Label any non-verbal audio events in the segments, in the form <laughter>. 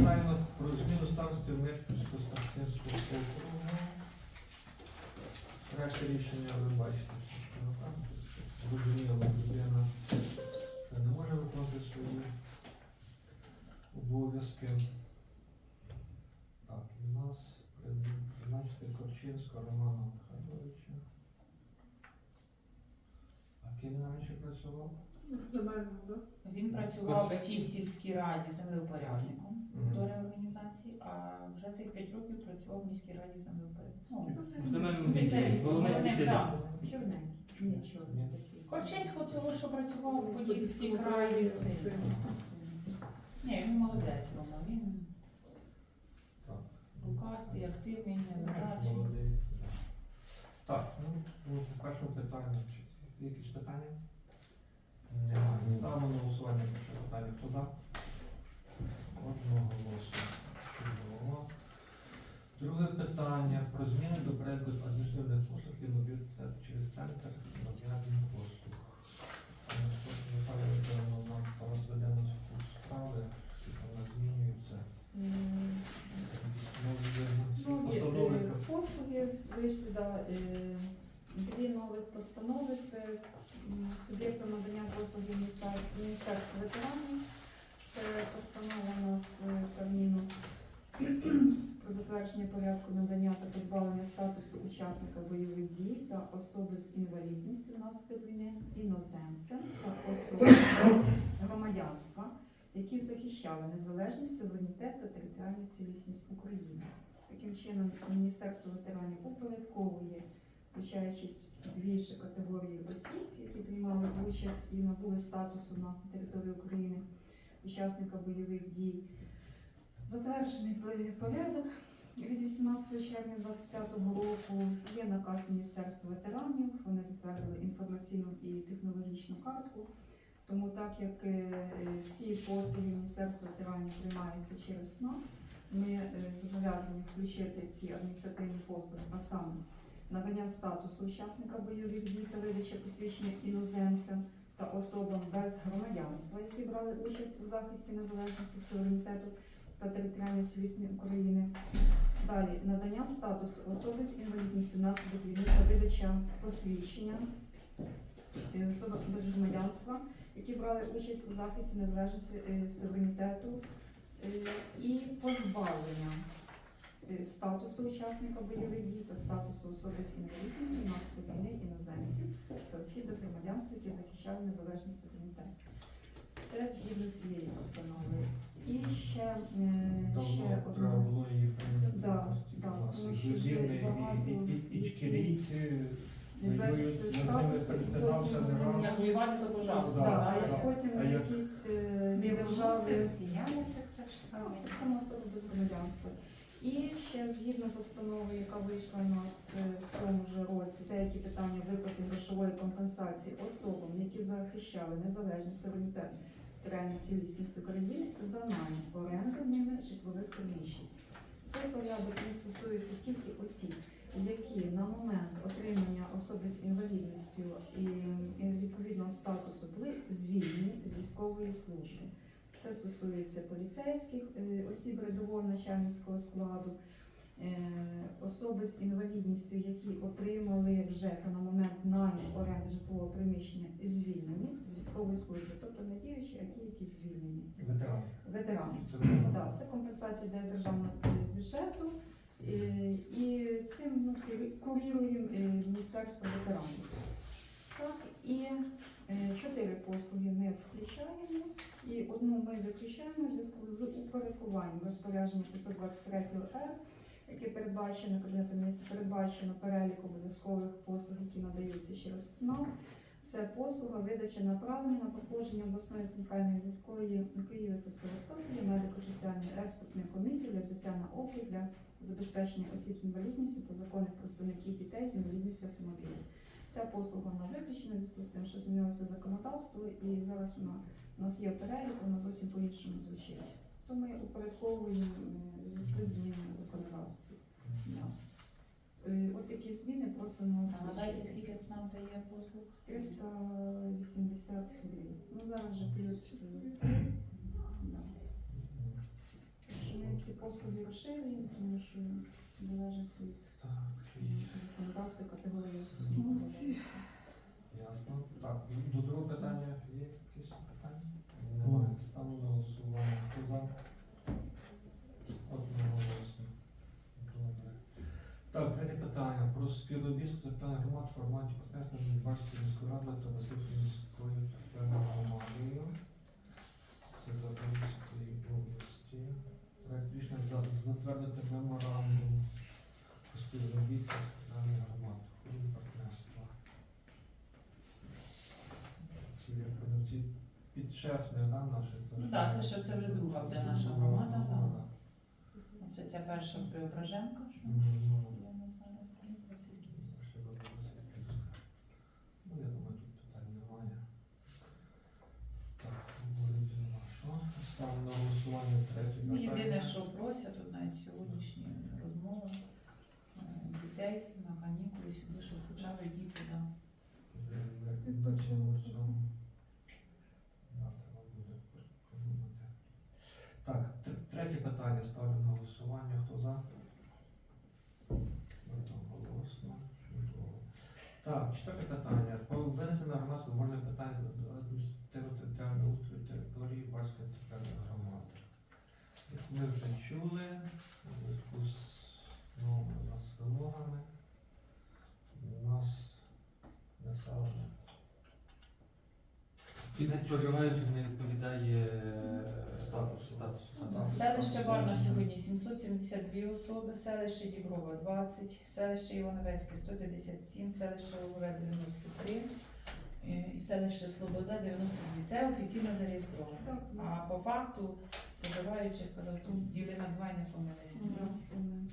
питаємо про зміну старості в Мешківського старостинського округу. Проект рішення ви бачите, що зрозуміло, людина не може виконувати свої обов'язки. Так, у нас призначити Корчинського Романа Михайловича. А ким він раніше працював? Він працював в тій сільській раді землеупорядником. До реорганізації, а вже цих 5 років працював в міській раді Спеціаліст, відділі, головний головний, Чорненький. Корчинського цього, що працював у Подільській краї син. Ні, він молодець, Рома, він Так. рукастий, активний, Бачу, нелегачий. Так, ну, ну, по першому питанню, чи якісь питання? Немає. Ставимо на голосування перше питання. Хто за? Одного голосу. Чудово. Друге питання про зміни до переліку адміністративних послуг і це- через центр надання послуг. Нам розведе нас в курс справи, вона змінюється. Нові Нові постанови е, послуги вийшли да, е, дві нових постанови. Це м, суб'єктом надання послуг Міністерства Міністерства ветеранів. Постанова у нас е, Кабміну <clears throat> про затвердження порядку надання та позбавлення статусу учасника бойових дій та особи з інвалідністю внаслідок іноземцям та особи без громадянства, які захищали незалежність, суверенітет та територіальну цілісність України. Таким чином, Міністерство ветеранів упорядковує, включаючись ще категорії осіб, які приймали участь і набули статусу у нас на території України учасника бойових дій. Затверджений порядок від 18 червня 2025 року є наказ Міністерства ветеранів. Вони затвердили інформаційну і технологічну картку. Тому так як е, всі послуги Міністерства ветеранів приймаються через СНАП, ми е, зобов'язані включити ці адміністративні послуги, а саме надання статусу учасника бойових дій та видача посвідчення іноземцям та особам без громадянства, які брали участь у захисті незалежності суверенітету та територіальної цілісності України. Далі надання статусу особи з інвалідністю внаслідок війни та видача посвідчення е, особам без громадянства, які брали участь у захисті незалежності е, суверенітету е, і позбавлення статусу учасника бойових дій та статусу особи з інвалідністю внаслідок війни іноземців та осіб без громадянства, які захищали незалежність суверенітет. Це згідно цієї постанови. І ще, е, ще одна. було її. Да, да, тому що є багато які ічкерійці без статусу, потім не вони раз. Як воювати, то пожалуйста. Да, Да, а як потім якісь е, держави росіяни, так само особи без громадянства. І ще згідно постанови, яка вийшла у нас е, в цьому ж році, деякі питання виплати грошової компенсації особам, які захищали незалежність суверенітет територіальну цілісність України за найм оренди ними житлових приміщень. Цей порядок не стосується тільки осіб, які на момент отримання особи з інвалідністю і е, відповідного статусу були звільнені з військової служби. Це стосується поліцейських е, осіб рядового начальницького складу, е, особи з інвалідністю, які отримали вже на момент найму оренди житлового приміщення звільнені з військової служби, тобто не діючі, а ті, які звільнені. Ветерани. Ветерани. Це це компенсація йде з державного бюджету. е, І цим ну, курірує Міністерство ветеранів. Так, і чотири послуги ми включаємо, і одну ми виключаємо в зв'язку з упорядкуванням розпорядження 523 Р, яке передбачено Кабінетом міністрів, передбачено перелік обов'язкових послуг, які надаються через СНАП. Це послуга видача направлення на проходження обласної центральної військової у Києві та Севастополі медико-соціальної експертної комісії для взяття на облік для забезпечення осіб з інвалідністю та законних представників дітей з інвалідністю автомобілів. Ця послуга вона виключена в зв'язку з тим, що змінилося законодавство, і зараз вона у нас є перелік, вона зовсім по-іншому звучить. То ми упорядковуємо е, зв'язку з змінами законодавства. Да. Е, От такі зміни просто на Нагадайте, скільки це нам дає послуг? 382. Ну зараз вже плюс. е. Мгм. Що ці послуги розширені, тому що залежить від Так, і законодавства категорії осіб. Ясно. Так, до другого питання є якісь питання? Немає. Ставлю на голосування. Хто за? Одноголосно. Добре. Так, третє питання. Про співробітництво та громад в форматі партнерства між Башківською міською радою та Васильською міською громадою. Це Запорізької області. Проект рішення затвердити меморандум з територіальною громадою. Формі партнерства. Підшефне, да, наше? Ну так, це ще це вже друга буде наша громада. да. Це ця перша Преображенка. що Мгм. я не знаю, наскільки Васильків. Ще буде Васильківська. Ну, я думаю, тут питань немає. Так, говорить нема Ставимо на голосування третє Ну, питання. єдине, що просять, тут навіть сьогоднішні розмови е, дітей на канікули сюди, щоб хоча б діти да, Відпочинок в цьому. Завтра вам буде подумати. Так, тр- третє питання ставлю на голосування. Хто за? Одноголосно. Чудово. Так, четверте питання. Про винесення на громадську вольне питання до адміністративно-територіального устрою території Бальської центральної громади. Як ми вже чули, у зв'язку з новими у нас вимогами, у нас населення Кількість проживаючих не відповідає е, Статусу. статусу. Селище Барна сьогодні 772 особи, селище Діброва 20, селище Івановецьке 157, селище Лугове 93 е, і селище Слобода 92. Це офіційно зареєстровано. Ну, А по факту подаваючи податку діли на два не помилися. Ну, ну,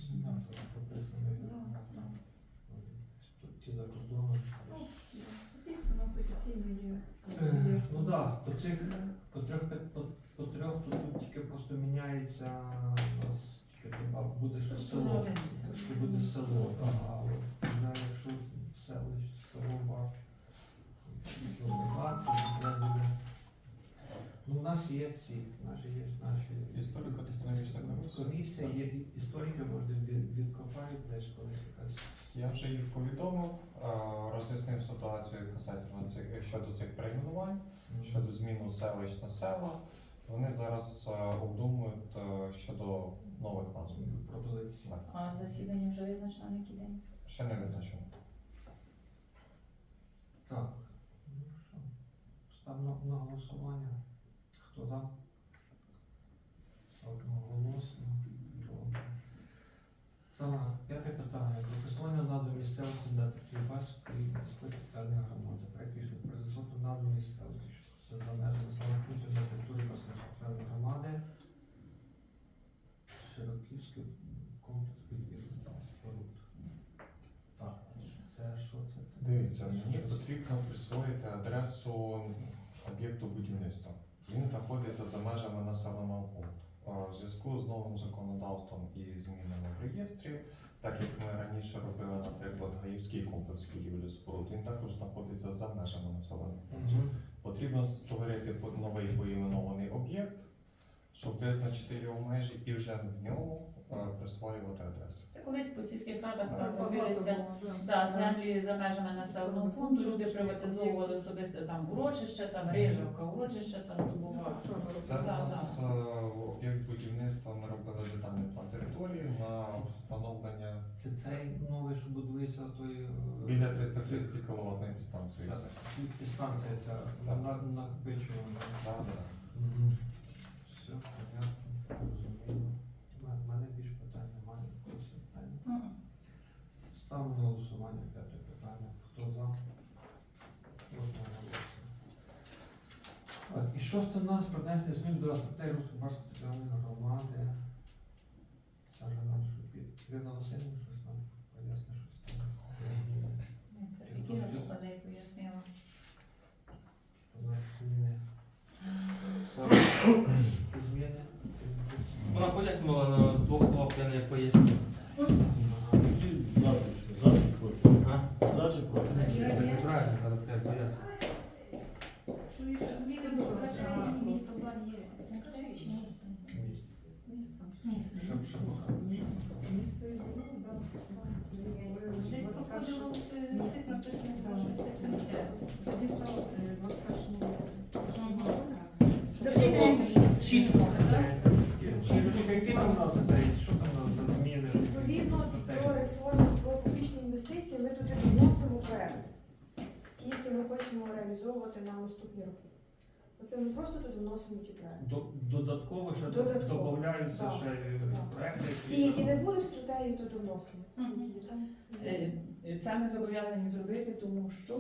у нас офіційно є. Е, ну так, по цих по трьох по тут тільки просто міняється тільки буде село. Буде село, а якщо село, село, 15, Ну, у нас є ці, наші є наші Історико-історична комісія. комісія, є і- історики, може, відкопають десь колись якась. Я вже їх повідомив, е, роз'яснив ситуацію касательно цих щодо цих перейменувань, щодо зміну селищ на села. Вони зараз е, обдумують е, щодо нових назв. пропозиції. А засідання вже визначено на який день? Ще не визначено. Так, ну що, став на, на голосування. Хто за? Одноголосно. Добре. Так, п'яте питання. Про присвоєння наду місцевості для Трибаської міської територіальної громади. Проект рішення про наду місцевості, що це за межами населених пунктів на території Баскої територіальної громади. Широківський комплекс підвірних споруд. Так, це що це? Дивіться, мені потрібно присвоїти адресу об'єкту будівництва. Він знаходиться за межами населеного пункту. У В зв'язку з новим законодавством і змінами в реєстрі, так як ми раніше робили, наприклад, Гаївський комплекс будівлі споруд, він також знаходиться за межами населеного пункту. Потрібно створити новий поіменований об'єкт, щоб визначити його межі і вже в ньому е, присвоювати адресу. Це колись по сільських радах Так, так робилися. да. Землі за межами населеного пункту люди приватизовували особисто там урочище, там Рижавка, урочище, там так само Це Да, нас е, об'єкт будівництва. Ми робили детальний план території на встановлення Це цей новий, що будується той е, біля 330 кВт підстанції. Підстанція ця на накопичувана. Да, да. Все, понятно, зрозуміло. У мене питань немає, якогось питання. Мгм. Ставимо на голосування п'яте питання. Хто за? Так, і шосте у нас про змін до статей Русубарської територіальної громади. Вже нам що під Ірина Васильівна щось нам поясне, щось там. Ні, Це Кіра складає пояснила. Знаєте, зміни. Зміни. Вона пояснювала на з двох слов, я не поясню. Ага. А? Іра Це є? неправильно, зараз я поясню. Чуєш, зміни Це до добре. стратегії? Місто бар є секретарі місто? Місто. Місто. Місто і було, да. Десь проходило в е, цих написано, що щось СМТ. Тоді стало е, 21 році. Чітко. Чи які там у нас цей, що там у нас зміни? Відповідно до реформи про публічні інвестиції ми туди вносимо проект, ті, які ми хочемо реалізовувати на наступні роки. Оце ми просто туди вносимо ті проекти. До- Додатково ще Додатково. додаються Так. ще е, Так. проекти. Ті, які не були в стратегії, то довносимо. Мгм. Які там. Е, е, Це ми зобов'язані зробити, тому що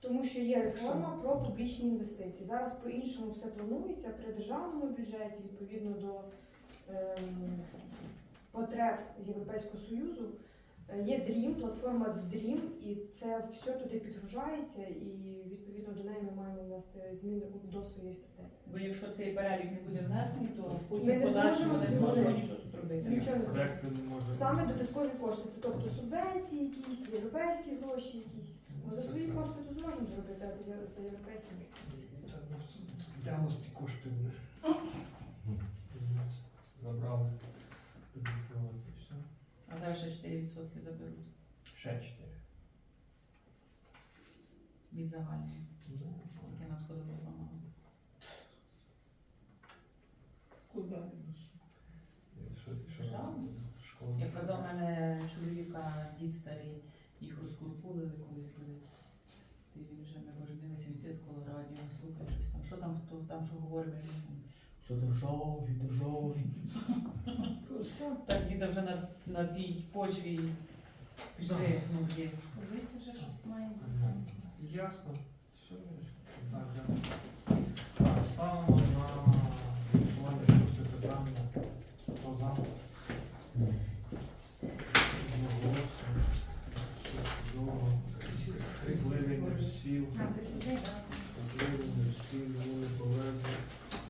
Тому що є реформа про публічні інвестиції. Зараз по-іншому все планується при державному бюджеті відповідно до ем, потреб Європейського Союзу. Е, Є DREAM, платформа в DREAM, і це все туди підгружається, і відповідно до неї ми маємо внести зміни до своєї стратегії. бо якщо цей перелік не буде внесений, то потім не подальшому не зможемо нічого тут робити. Нічого не зможемо. Проекти не може Саме додаткові кошти, це тобто субвенції, якісь європейські гроші, якісь. Бо за свої кошти то зможемо зробити, а за євро- за європейські. Кошти вони. Забрали. А зараз ще 4% заберуть Ще чотири. від загального, Ну, яке надходило в громаду. Куди? Що, що, Жалко. школа? Як казав мене чоловіка, дід старий, їх розкуркулили колись були. Ти він вже ми поженилися, він сидить коло радіо, слухає щось там. Що там, хто там що говорить, між ними? Все державі, державі. Так діда вже на, на тій почві пішли мозги. Дивіться, вже щось має бути. Ясно. Все. Так, дякую. Так, ставимо на голосування шосте питання. Хто за? Одноголосно. Чудово. Крикливий не всів. А, це сюди, так?